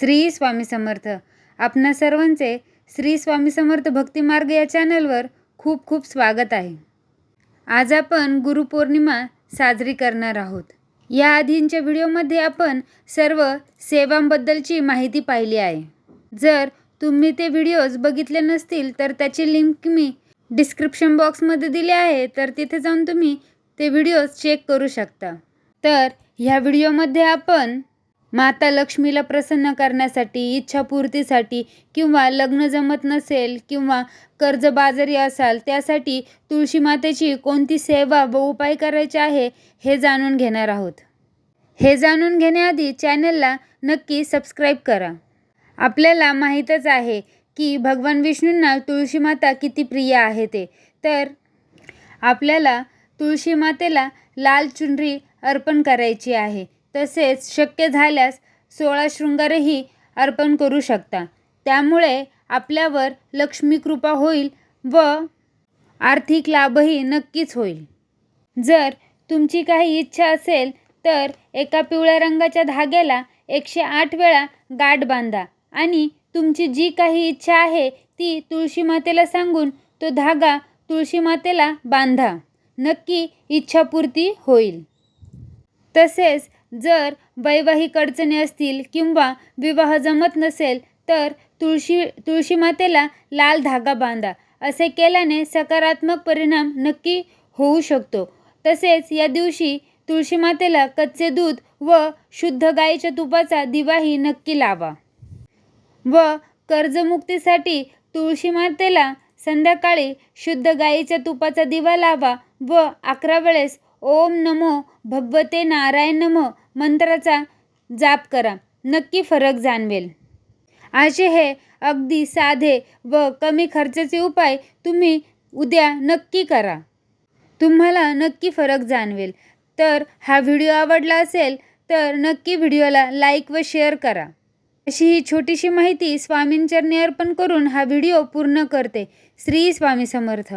श्री स्वामी समर्थ. आपणा सर्वांचे श्री स्वामी समर्थ भक्तिमार्ग या चॅनलवर खूप खूप स्वागत आहे. आज आपण गुरुपौर्णिमा साजरी करणार आहोत. या आधींच्या व्हिडिओमध्ये आपण सर्व सेवांबद्दलची माहिती पाहिली आहे. जर तुम्ही ते व्हिडिओज बघितले नसतील तर त्याची लिंक मी डिस्क्रिप्शन बॉक्समध्ये दिली आहे. तर तिथे जाऊन तुम्ही ते व्हिडिओज चेक करू शकता. तर ह्या व्हिडिओमध्ये आपण माता लक्ष्मीला प्रसन्न करण्यासाठी इच्छापूर्तीसाठी किंवा लग्न जमत नसेल किंवा कर्जबाजारी असाल त्यासाठी तुळशी मातेची कोणती सेवा व उपाय करायचे आहे हे जाणून घेणार आहोत. हे जाणून घेण्याआधी चॅनलला नक्की सबस्क्राईब करा. आपल्याला माहीतच आहे की भगवान विष्णूंना तुळशी माता किती प्रिय आहे ते. तर आपल्याला तुळशी मातेला लाल चुनरी अर्पण करायची आहे. तसेच शक्य झाल्यास सोळा शृंगारही अर्पण करू शकता. त्यामुळे आपल्यावर लक्ष्मी कृपा होईल व आर्थिक लाभही नक्कीच होईल. जर तुमची काही इच्छा असेल तर एका पिवळ्या रंगाच्या धाग्याला एकशे आठ वेळा गाठ बांधा आणि तुमची जी काही इच्छा आहे ती तुळशी मातेला सांगून तो धागा तुळशी मातेला बांधा. नक्की इच्छापूर्ती होईल. तसेच जर वैवाहिक अडचणी असतील किंवा विवाह जमत नसेल तर तुळशी तुळशी मातेला लाल धागा बांधा. असे केल्याने सकारात्मक परिणाम नक्की होऊ शकतो. तसेच या दिवशी तुळशी मातेला कच्चे दूध व शुद्ध गाईच्या तुपाचा दिवाही नक्की लावा. व कर्जमुक्तीसाठी तुळशी मातेला संध्याकाळी शुद्ध गाईच्या तुपाचा दिवा लावा व अकरा वेळेस ओम नमो भगवते नारायण नमो मंत्राचा जाप करा. नक्की फरक जाणवेल. असे हे अगदी साधे व कमी खर्चाचे उपाय तुम्ही उद्या नक्की करा. तुम्हाला नक्की फरक जाणवेल. तर हा व्हिडिओ आवडला असेल तर नक्की व्हिडिओला लाईक व शेअर करा. अशी ही छोटीशी माहिती स्वामींचरणी अर्पण करून हा व्हिडिओ पूर्ण करते. श्री स्वामी समर्थ.